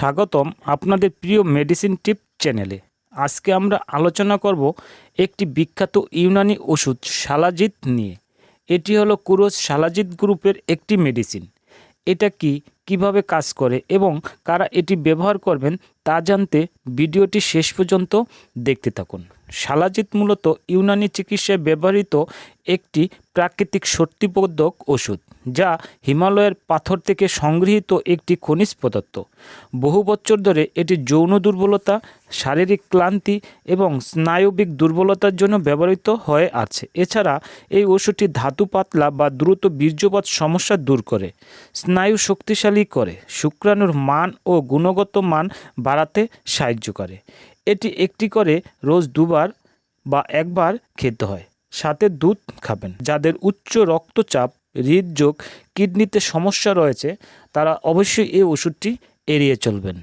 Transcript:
স্বাগতম আপনাদের প্রিয় মেডিসিন টিপ চ্যানেলে আজকে আমরা আলোচনা করব একটি বিখ্যাত ইউনানি ওষুধ শালাজিৎ নিয়ে। এটি হলো কুরোজ শালাজিৎ গ্রুপের একটি মেডিসিন এটা কি, কীভাবে কাজ করে এবং কারা এটি ব্যবহার করবেন তা জানতে ভিডিওটি শেষ পর্যন্ত দেখতে থাকুন। শালাজিৎ মূলত ইউনানি চিকিৎসায় ব্যবহৃত একটি প্রাকৃতিক শক্তিবর্ধক ওষুধ, যা হিমালয়ের পাথর থেকে সংগৃহীত একটি খনিজ পদার্থ। বহু বছর ধরে এটি যৌন দুর্বলতা, শারীরিক ক্লান্তি এবং স্নায়বিক দুর্বলতার জন্য ব্যবহৃত হয়ে আছে। এছাড়া এই ওষুধটি ধাতু পাতলা বা দ্রুত বীর্যপাত সমস্যা দূর করে, স্নায়ু শক্তিশালী করে, শুক্রাণুর মান ও গুণগত মান বাড়াতে সাহায্য করে। এটি একটি করে রোজ দুবার বা একবার খেতে হয়। সাথে দুধ খাবেন। যাদের উচ্চ রক্তচাপ হৃদযোগ কিডনিতে সমস্যা রয়েছে, তারা অবশ্যই এই ওষুধটি এড়িয়ে চলবেন।